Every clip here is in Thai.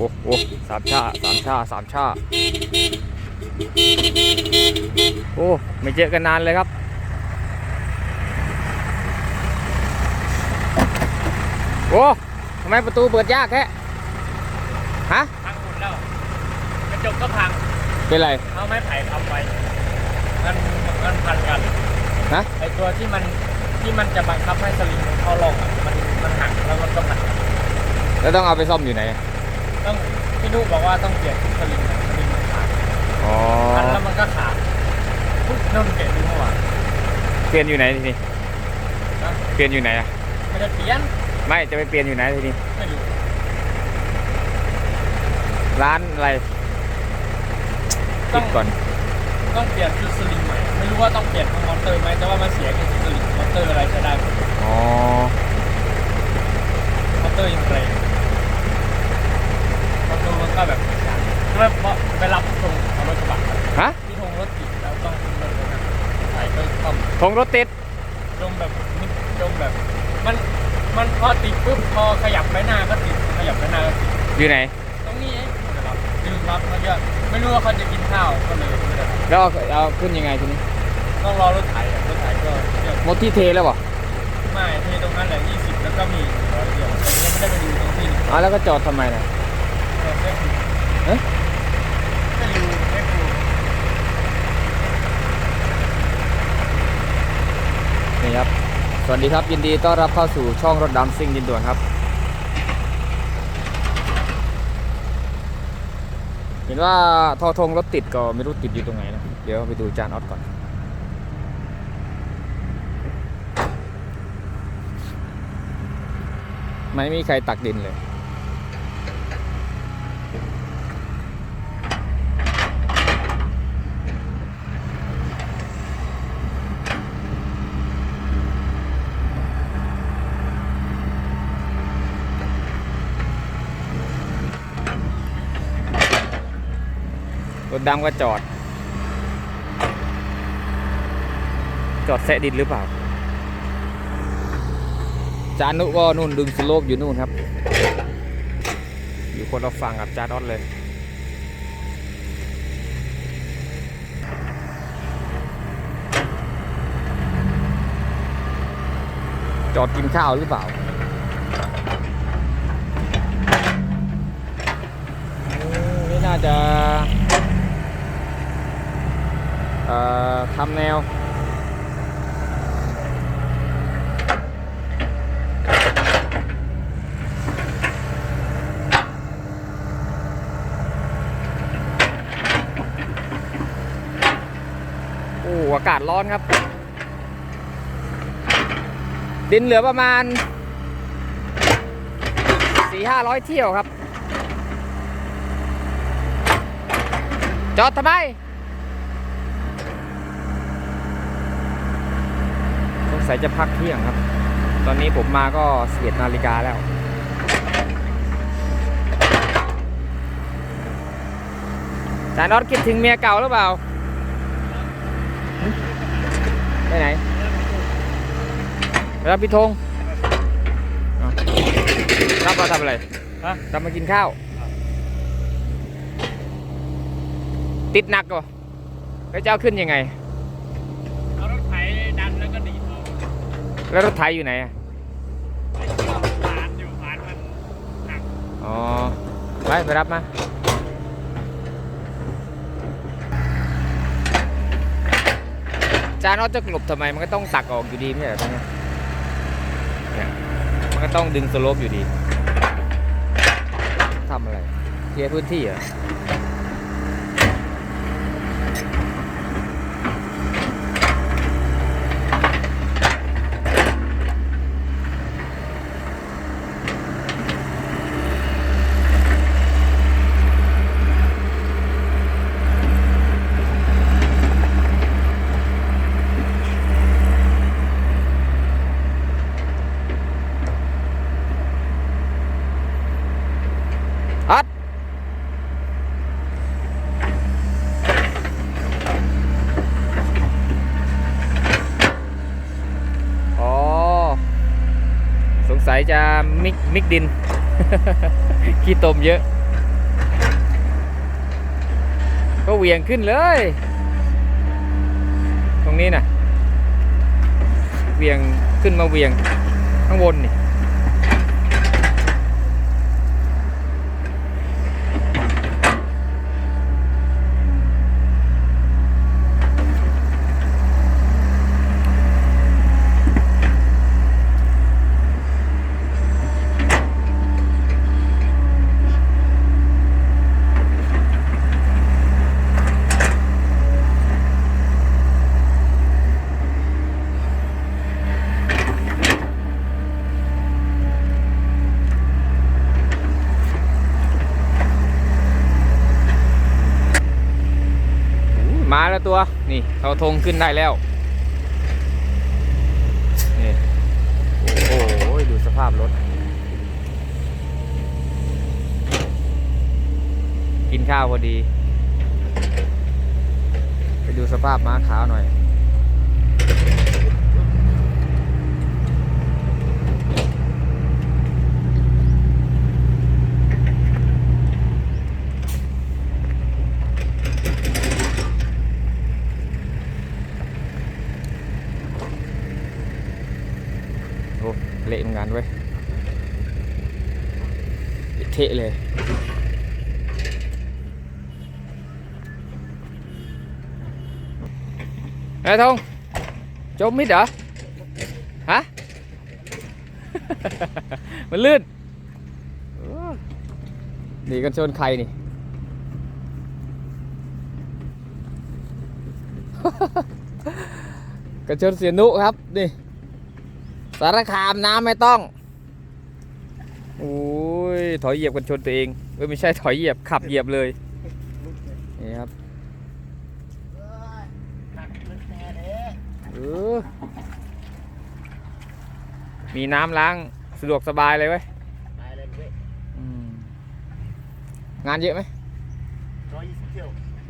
อ้โอ้สามชาสามชาสามชาโอ้ ไม่เจอกันนานเลยครับ โอ้ทำไมประตูเปิดยากแค่ฮะพังหมดแล้วกระจกก็พัง เป็นไรเอาไม้ไผ่ทำไว้มันมันพันกันฮะไอตัวที่มันที่มันจะบังคับให้สลิงมันเข้าร่องอะมันมันหักแล้วมันก็พันแล้วต้องเอาไปซ่อมอยู่ไหน ต้องพี่นุบอกว่าต้องเปลี่ยนทุกสลิงอะสลิงมันขาดอ๋อพันแล้วมันก็ขาดปุ๊บนั่นเกะดูเมื่อวานเปลี่ยนอยู่ไหนทีนี้นะเปลี่ยนอยู่ไหนอะไม่ได้เปลี่ยนไม่จะไปเปลี่ยนอยู่ไหนทีนี้ไม่รู้ร้านอะไรต้คิองดก่อนต้องเปลี่ยนชุดสลิงใหม่ไม่รู้ว่าต้องเปลี่ยนทั้งมอเตอร์ไหมแต่ว่ามันเสียแค่ชุดสลิงมอเตอร์อะไรใช้ได้หมดอ๋อมอเตอร์ยังแรง มอเตอร์มันก็แบบเริ่มเพราะไปรับตรงเอารถกระบะฮะที่ทงรถติดแล้วต้องขึ้นรถเลยนะใส่ก็ต้องทงรถติดจมแบบนิดจมแบบ มันมันพอติดปุ๊บพอขยับไปหน้าก็ติดขยับไปหน้าก็ติดอยู่ไหน ตรงนี้เองนะครับลืมรับแล้วก็ไม่รู้ว่าเขาจะกินข้าวก็เลยไม่ได้รับแล้วเอาเอาขึ้นยังไงทีนี้ต้องรอรถไถอะรถไถก็เรียกหมดที่เทแล้วบ่ไม่เทตรงนั้นแหละ20 แล้วก็มีร้อยเดียวแต่ยังไม่ได้ไปดูตรงที่หนึ่งอ๋อแล้วก็จอดทำไมนะ แต่แค่ดูเอ๊ะนี่ครับ สวัสดีครับยินดีต้อนรับเข้าสู่ช่องรถดำซิ่งยินด่วนครับ เห็นว่าทอทงรถติดก็ไม่รู้ติดอยู่ตรงไหนนะ เดี๋ยวไปดูจานออดก่อนไม่มีใครตักดินเลย ถดำก็จอด จอดแซะดินหรือเปล่า จานุก็นู่นดึงสโลปอยู่นู่นครับ อยู่คนละฝั่งกับจานอดเลยจอดกินข้าวหรือเปล่า นี่น่าจะ ทำแนวโอ้อากาศร้อนครับ ดินเหลือประมาณสี่ห้าร้อยเที่ยวครับ จอดทำไม สงสัยจะพักเที่ยงครับ ตอนนี้ผมมาก็เสียดนาฬิกาแล้ว จานอดคิดถึงเมียเก่าหรือเปล่า ไปไหนไปรับพี่ธงอ้าวรับมาทำอะไรฮะรับมากินข้าว ติดหนักก่แล้วจะเอาขึ้นยังไง เอารถไถดันแล้วก็ดีดเอา แล้วรถไถอยู่ไหนอะผ่านอยู่ผ่านมันหักอ๋อ ไปไปรับมา จานอจะกลบทำไม มันก็ต้องตักออกอยู่ดีไม่ใช่เหรอตรงเนี้ยเนี่ยมันก็ต้องดึงสโลปอยู่ดีทำอะไรเคลียร์พื้นที่เหรอ มิกดิน ขี้ตมเยอะ ก็เวียงขึ้นเลย ตรงนี้นะ่ะเวียงขึ้นมาเวียงข้างบนนี่ แล้วตัว นี่เขาธงขึ้นได้แล้ว นี่ โอ้โห ดูสภาพรถ กินข้าวพอดี ไปดูสภาพม้าขาวหน่อย โอ้ เละเหมือนกันเว้ยเทะเลย ไอ้ทงจมมิดเหรอ ฮะ มันลื่นนี่กันชนใครนี่ กันชนเสียนุครับ นี่ สารคามน้ำไม่ต้องโอ้ยถอยเหยียบกันชนตัวเองเอ้ยไม่ใช่ถอยเหยียบขับเหยียบเลยนี่ครับเออมีน้ำล้างสะดวกสบายเลยเว้ยอืมงานเยอะไหม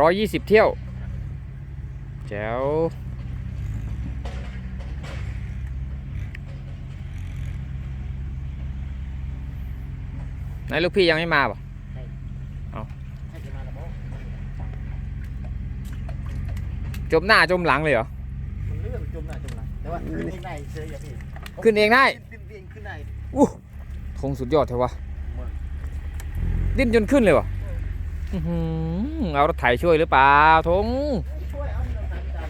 ร้อยยี่สิบเที่ยวแจ๋ว ไหนลูกพี่ยังไม่มาป่ะจมหน้าจมหลังเลยเหรอมันเลื่อนจมหน้าจมหลังแต่ว่าขึ้นเองได้เฉยอย่างพี่ขึ้นเองได้ขึ้นเองขึ้นได้คงสุดยอดเทวะดิ้นจนขึ้นเลยวะอื้อหือเอารถไถช่วยหรือเปล่าทงช่วยเอาเงินใส่จาน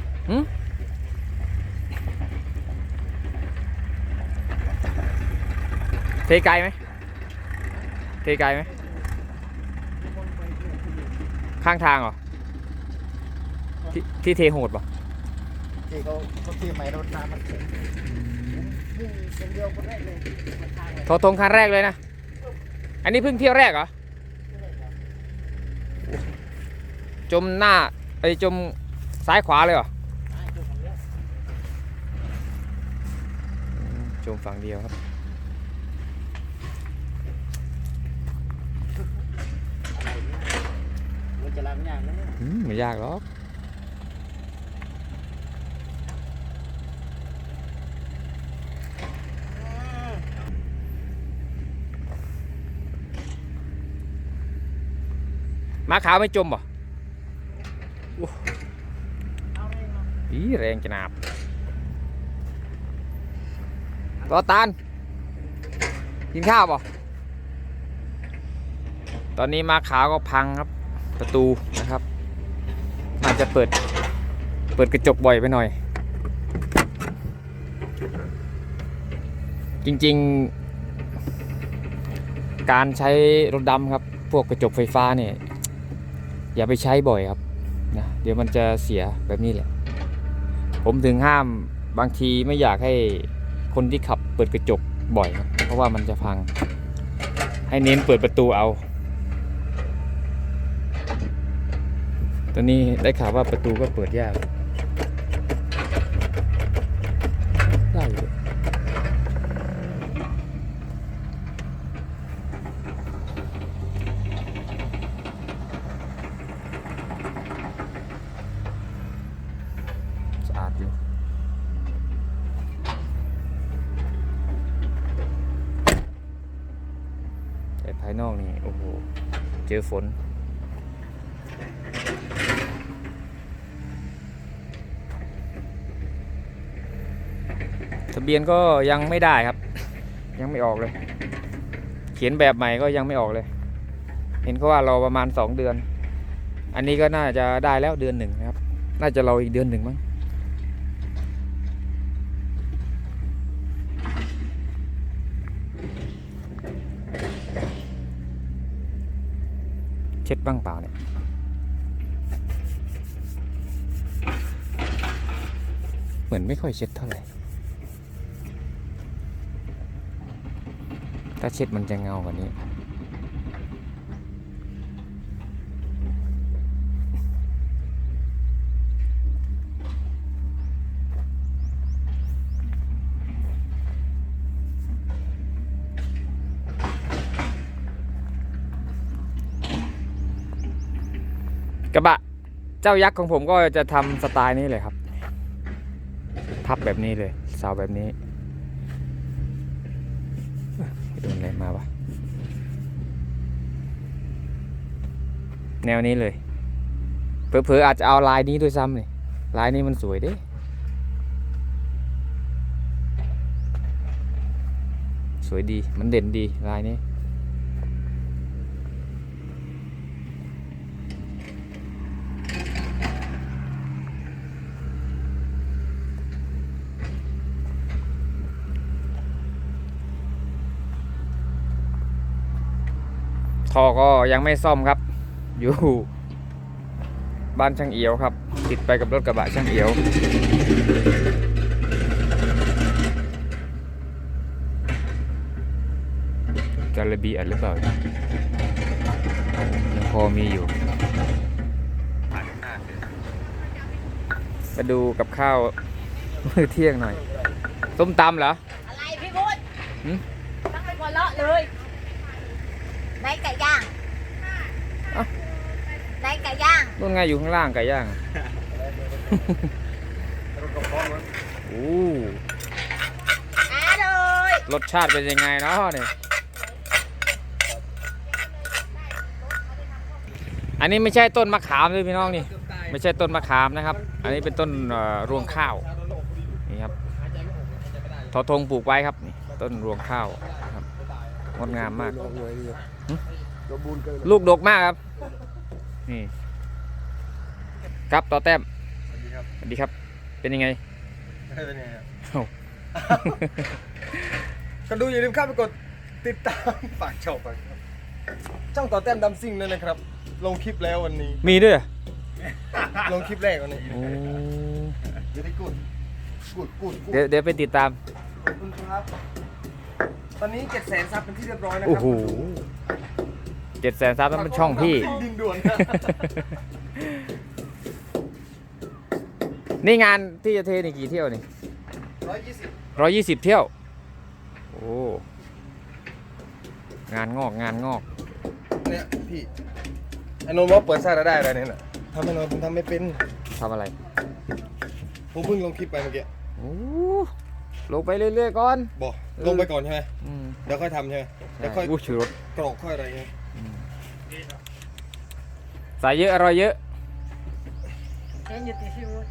เทไกลไหม เทไกลไหมข้างทางเหรอที่ที่เทโหดป่ะที่เขาเขาที่ใหม่รถน้ำมันขึ้นนี่คนเดียวคนแรกเลยมาทางเลยโทรทงคันแรกเลยนะ อันนี้เพิ่งเที่ยวแรกเหรอ จมหน้าไอ้ยจมซ้ายขวาเลยเหรออ่าจมของเยอะจมฝั่งเดียวครับ อะไรเนี่ยมันจะ ล้างยางนะเนี่ยอืมไม่ยากหรอกมาขาวไม่จมป่อีแรงจะนาบต่อตานกินข้าวป่ตอนนี้มาขาวก็พังครับ ประตูนะครับ อาจจะเปิดเปิดกระจกบ่อยไปหน่อย จริงๆ การใช้รถดำครับ พวกกระจกไฟฟ้าเนี่ยอย่าไปใช้บ่อยครับนะเดี๋ยวมันจะเสียแบบนี้แหละ ผมถึงห้ามบางทีไม่อยากให้คนที่ขับเปิดกระจกบ่อยครับ เพราะว่ามันจะพัง ให้เน้นเปิดประตูเอา ตอนนี้ได้ข่าวว่าประตูก็เปิดยากได้อยู่สะอาดอยู่แต่ภายนอกนี่ โอ้โห เจอฝน เบียนก็ยังไม่ได้ครับ ยังไม่ออกเลย เขียนแบบใหม่ก็ยังไม่ออกเลย เห็นเขาว่ารอประมาณสองเดือน อันนี้ก็น่าจะได้แล้วเดือนหนึ่งนะครับ น่าจะรออีกเดือนหนึ่งมั้งเช็ดบ้างเปล่าเนี่ยเหมือนไม่ค่อยเช็ดเท่าไหร่ ถ้าเช็ดมันจะเงากว่านี้กระบะเจ้ายักษ์ของผมก็จะทำสไตล์นี้เลยครับ พับแบบนี้เลยเสาแบบนี้ โดนอะไรมาวะ แนวนี้เลย เผลอๆอาจจะเอาลายนี้ด้วยซ้ำเลยลายนี้มันสวยดิสวยดี มันเด่นดีลายนี้ ท่อก็ยังไม่ซ่อมครับ อยู่บ้านช่างเอียวครับ ติดไปกับรถกระบะช่างเอียวจาระบีอัดหรือเปล่ายังพอมีอยู่ มาดูกับข้าวมื้อเที่ยงหน่อย ส้มตำเหรอ อะไรพี่พุทธหืมต้องไปหัวเราะเลย ในไก่ย่างเอ้าในไก่ย่างนู่นไงอยู่ข้างล่างไก่ย่างโอ้อาเลยรสชาติเป็นยังไงเนาะเนี่ย อันนี้ไม่ใช่ต้นมะขามเลยพี่น้องนี่ ไม่ใช่ต้นมะขามนะครับ อันนี้เป็นต้นเอ่อรวงข้าว นี่ครับทอทงปลูกไว้ครับนี่ต้นรวงข้าวครับ งดงามมากหึลูกดกมากครับ นี่ครับต่อแต้มสวัสดีครับสวัสดีครับเป็นยังไงเป็นไงครับเอ้าก็ดูอย่าลืมเข้าไปกดติดตามฝากชอบไปครับช่องต่อแต้มดำซิ่งด้วยนะครับ ลงคลิปแล้ววันนี้ มีด้วยเหรอลงคลิปแรกวันนี้โอ้เดี๋ยวได้กูดกูดกูดกูดเดี๋ยวเดี๋ยวไปติดตามขอบคุณครับ ตอนนี้เจ็ดแสนซับเป็นที่เรียบร้อยนะครัโอ้โหเจ็ดแสนซับนั่นเป็นช่องพี่ดินด่วน นี่งานที่จะเทนี่กี่เที่ยวนี่ร้อยยี่สิบร้อยยี่สิบเที่ยว โอ้ งานงอกงานงอก เนี่ยพี่ไอ้นนท์ว่าเปิดสร้างรายได้อะไรเนี่ยน่ะทำให้นนท์ผมทำไม่เป็น ทำอะไร ผมเพิ่งลงคลิปไปเมื่อกี้ โอ้ ลงไปเรื่อยๆก่อน บอกเออลงไปก่อนใช่ไหมอืมเดี๋ยวค่อยทำใช่ไหมเดี๋ยวค่อยอู้ชูรสกรอกค่อยอะไรเงี้ยใส่เยอะอร่อยเยอะเห็นอยู่ติพี่พุทธ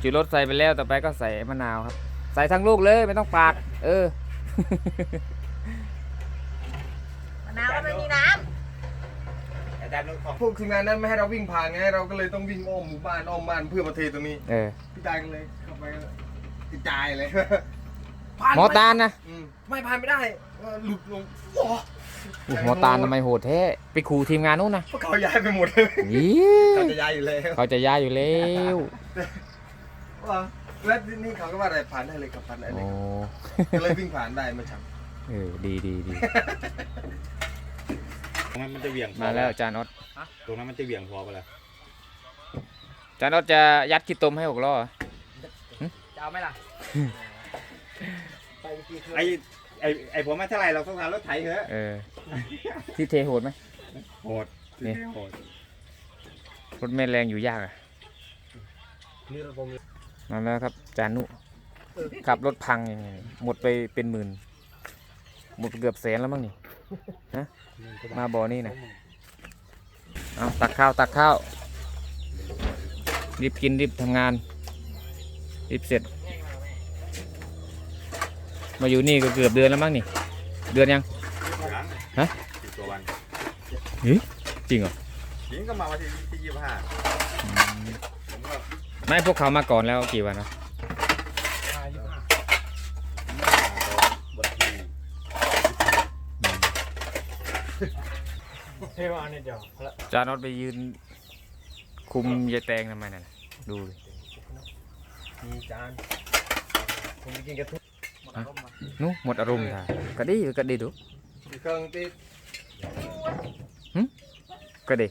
ชูรสใส่ไปแล้วต่อไปก็ใส่มะนาวครับ ใส่ทั้งลูกเลยไม่ต้องปาด เออ มะนาวก็ไม่มีน้พวกทีมงานนั้นไม่ให้เราวิ่งผ่านไงเราก็เลยต้องวิ่งอ้อมหมู่บ้านอ้อมบ้านเพื่อมาเทตรงนี้เออ พี่ตายกันเลยเข้าไปก ระจายเลยหมอตาลนะอืมไม่ผ่านไม่ได้เออหลุดลงโอ้อู้หมอตาลทำไมโหดแท้ไปขู่ทีมงานนู้นนะพวกเขาย้ายไปหมดเลยยี่เขาจะย้ายอยู่แล้ว เขาจะย้ายอยู่แล้วว่าแล้วนี่เขาก็ว่าอะไรผ่านได้เลยกับผ่านได้เลโอ้ยก็เลยวิ่งผ่านได้เมื่อเช้าเออดีดีดีตรงนั้นมันจะเหวี่ยงพอมาแล้วจานอดตรงนั้นมันจะเหวี่ยงพอไปแล้วจานอดจะยัดขี้ตมให้หกล้อเหรอ จะเอาไหมล่ะ ไปกี่คืนไอไอไอผมไม่เท่าไหรเราต้องการรถไถเถอะเออ ที่เทโหดไหม โหดนี่ โหดรถแม่แรงอยู่ยากอะนี่เราผมมาแล้วครับ จานุขับรถพังยังไงหมดไปเป็นหมื่น หมดเกือบแสนแล้วมั้งนี่ฮะมาบ่อนี่นะเอาตักข้าวตักข้าว รีบกินรีบทำงาน รีบเสร็จ มาอยู่นี่ก็เกือบเดือนแล้วมั้งนี่ เดือนยังยังฮะ สิบกว่าวันจริงเหรอหญิงก็มาวันที่ที่ยี่สิบห้าผมก็ไม่พวกเขามาก่อนแล้วกี่วันนะวันที่เทวาเนี่ยเดียวละจานอตไปยืน คุมยายแตงทำไมน่ะดูดิ มีจานผมไปกินกระทุ้นู้หมดอารมณ์ท่าก็ดีก็ดีดูเครื่องติดก็ดี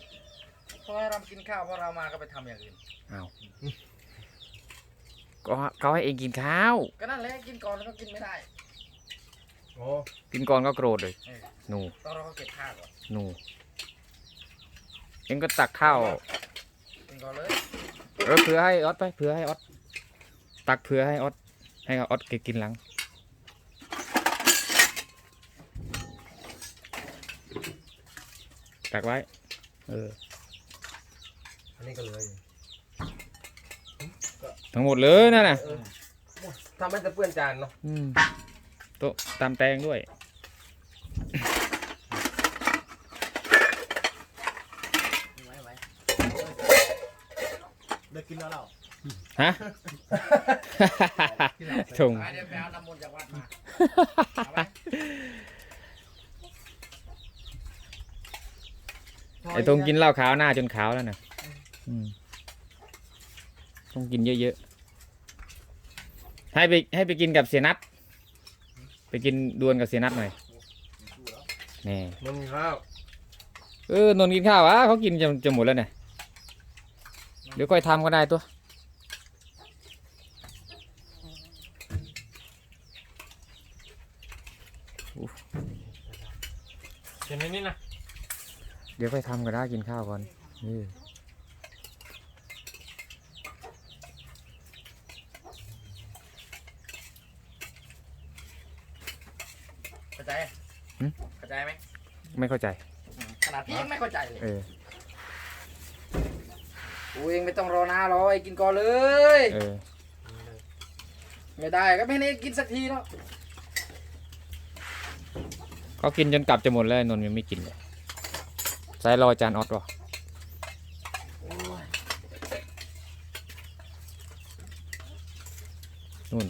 พอให้เรากินข้าวพอเรามาก็ไปทำอย่างอื่นก็เขาให้เองกินข้าว ก็นั่นแหละกินก่อนแล้วก็กินไม่ได้โอ้กินก่อนก็โกรธเลยหนูต้องรอเขาเก็บข้าวก่อนหนูเองก็ตักข้าวกินก่อนเลยเออเผื่อให้ออสไปเผื่อให้ออส ตักเผื่อให้ออสให้ออสแกกินหลัง ตักไว้ เออ อันนี้ก็เลยทั้งหมดเลยนั่นน่ะทำให้จะเปื้อนจานเนาะอืมโต๊ะตามแตงด้วยไว้ไว้ได้กินแล้วเรา ฮะถงเดี๋ยวไปเอาน้ำมนต์จากวัดมาไอ้ตรงกินเหล้าขาวหน้าจนขาวแล้วนะอืมต้องกินเยอะๆ ให้ไปให้ไปกินกับเสียนัทไปกินดวลกับเสียนัทหน่อยนี่มึงข้าว เออนนท์กินข้าวอะเขากินจะจะหมดแล้วเนี่ยเดี๋ยวค่อยทำก็ได้ตัว เห็นในนี้นะเดี๋ยวค่อยทำก็ได้กินข้าวก่อนเออเข้าใจเข้าใจไหมไม่เข้าใจขนาดพี่ยังไม่เข้าใจเลยเออ กูเองไม่ต้องรอนาหรอกไอ้กินก่อนเลย เออ ไม่ได้ก็ไม่ได้กินสักทีเนาะ เขากินจนกลับจะหมดแล้วไอ้นนท์ยังไม่กินเลยใส่รอจานออสวะนู่น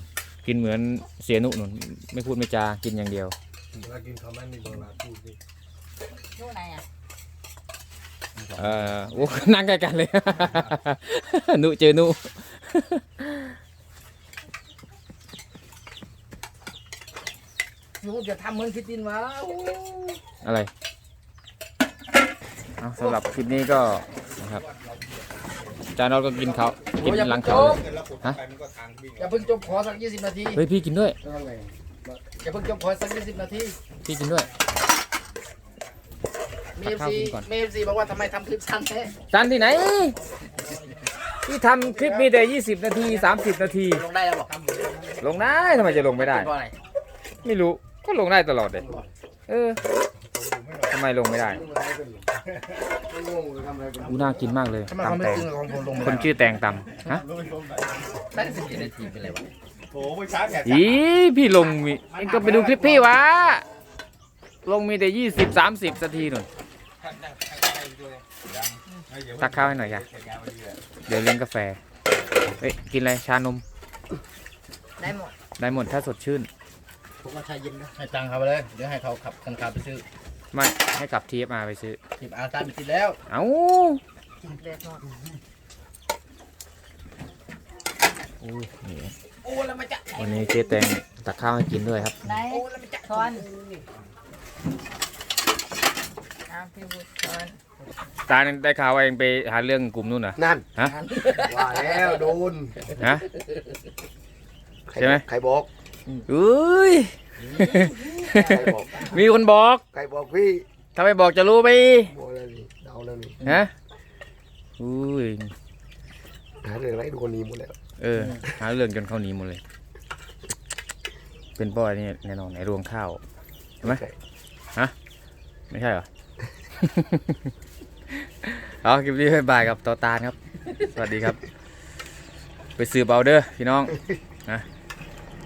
กินเหมือนเสียนุนุ่นไม่พูดไม่จากินอย่างเดียวเวลากินเขาไม่มีเวลาพูดดินู่นไหนอะเออโอ้นั่งใกล้กันเลย นุเจอนุ ยูจะทำเหมือนคิดดินวะอะไรเอาสำหรับคลิปนี้ก็นะครับจานออสก็กินเขากินหลังเขาเลยเสร็จแล้วขุดฮะไปมันก็ทางวิ่งอย่าเพิ่งจบขอสักยี่สิบนาทีเฮ้ยพี่กินด้วย อย่าเพิ่งจบขอสักยี่สิบนาที พี่กินด้วย มีเอฟข้าวซีกินก่อน มีเอฟซีบอกว่าทำไมทำคลิปสั้นแท้จานที่ไหนพี่ทำคลิปมีแต่ 20 นาที 30 นาที ลงได้แล้วบอกลงได้ทำไมจะลงไม่ได้เพราะอะไรไม่รู้ ก็ลงได้ตลอดเลยเออทำไมลงไม่ได้อูน่ากินมากเลยทำไมเขาตำไม่แตงซื้อของผมลงคนชื่อแตงตำฮะได้สิบกี่นาทีเป็นไรวะโอ้โหช้าแก่อีพี่ลงมีเองก็ไปดูคลิปพี่วะ ลงมีแต่20 30นาทีหนุนตักข้าวให้หน่อยค่ะเดี๋ยวเลี้ยงกาแฟ เอ้ยกินอะไรชานม ได้หมด ได้หมดถ้าสดชื่น ผมก็ชาเย็นนะให้ตังค์เขาไปเลยเดี๋ยวให้เขาขับคันคาไปซื้อไม่ให้กลับทีเอฟมาไปซื้อ สิบอาซาไปกินแล้วเอ้าเลือดหมดอู้นี่โอ้แล้วมาจะวันนี้เจ๊แตงตักข้าวให้กินด้วยครับได้โอ้แล้วมาจะช้อนเอาพี่บุตรช้อนตาได้ข่าวว่าเองไปหาเรื่องกลุ่มนู่นเหรอ นั่นฮะ ว่าแล้วโดนฮะ ใช่ไหม ใครบอก อุ้ยใครบอกมีคนบอกใครบอกพี่ถ้าไม่บอกจะรู้ไหมบอกแล้วนี่เดาแล้วนี่ฮะอุ้ย หาเรื่องอะไรดูคนนี้หมดแล้วเออ หาเรื่องจนเขาหนีหมดเลย เป็นป้อยนี่แน่นอนไหนรวงข้าวเห็นไหมไม่ใช่เหรอ เอาคลิปนี้บ๊ายบายกับต่อตาลครับ สวัสดีครับ ไปซื้อเบาเดอร์พี่น้องนะ